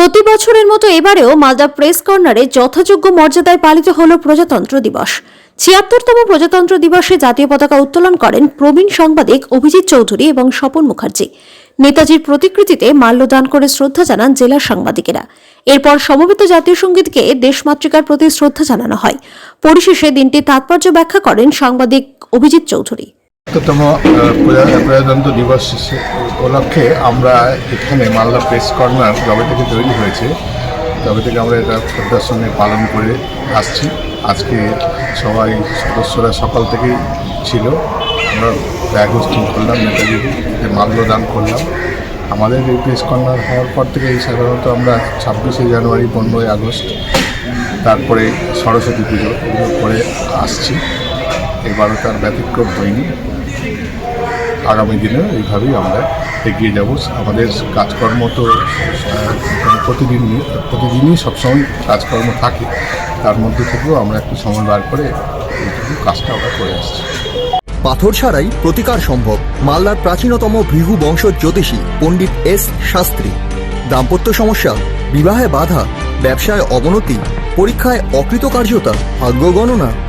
প্রতি বছরের মতো এবারেও মালদা প্রেস কর্নারে যথাযোগ্য মর্যাদায় পালিত হল প্রজাতন্ত্র দিবস। ছিয়াত্তরতম প্রজাতন্ত্র দিবসে জাতীয় পতাকা উত্তোলন করেন প্রবীণ সাংবাদিক অভিজিৎ চৌধুরী এবং স্বপন মুখার্জি। নেতাজির প্রতিকৃতিতে মাল্যদান করে শ্রদ্ধা জানান জেলার সাংবাদিকেরা। এরপর সমবেত জাতীয় সঙ্গীতকে দেশমাতৃকার প্রতি শ্রদ্ধা জানানো হয়। পরিশেষে দিনটি তাৎপর্য ব্যাখ্যা করেন সাংবাদিক অভিজিৎ চৌধুরী। প্রজাতন্ত্র দিবস উপলক্ষে আমরা এখানে মালদা প্রেস কর্নার জবে থেকে তৈরি হয়েছে, তবে থেকে আমরা এটা শ্রদ্ধার সঙ্গে পালন করে আসছি। আজকে সবাই সদস্যরা সকাল থেকেই ছিল। আমরা ব্যাগ হোস্টিং করলাম নেতাজিকে মাল্যদান করলাম। আমাদের এই প্রেস কর্নার হওয়ার পর থেকেই সাধারণত আমরা ছাব্বিশে জানুয়ারি, পনেরোই আগস্ট, তারপরে সরস্বতী পুজো এগুলো করে আসছি। এবারও তার ব্যতিক্রম হয়নি। আগামী দিনে এইভাবেই আমরা এগিয়ে যাব। আমাদের কাজকর্ম তো আহ, প্রতিদিন প্রতিদিনই সবসময় কাজকর্ম থাকে। তার মধ্যে থেকেও আমরা একটু সময় বার করে এইটুকু কাজটা আমরা করে আসছি। পাথর ছাড়াই প্রতিকার সম্ভব মালদার প্রাচীনতম ভৃগু বংশ জ্যোতিষী পণ্ডিত এস শাস্ত্রী। দাম্পত্য সমস্যা বিবাহে বাধা ব্যবসায় অবনতি পরীক্ষায় অকৃতকার্যতা ভাগ্য গণনা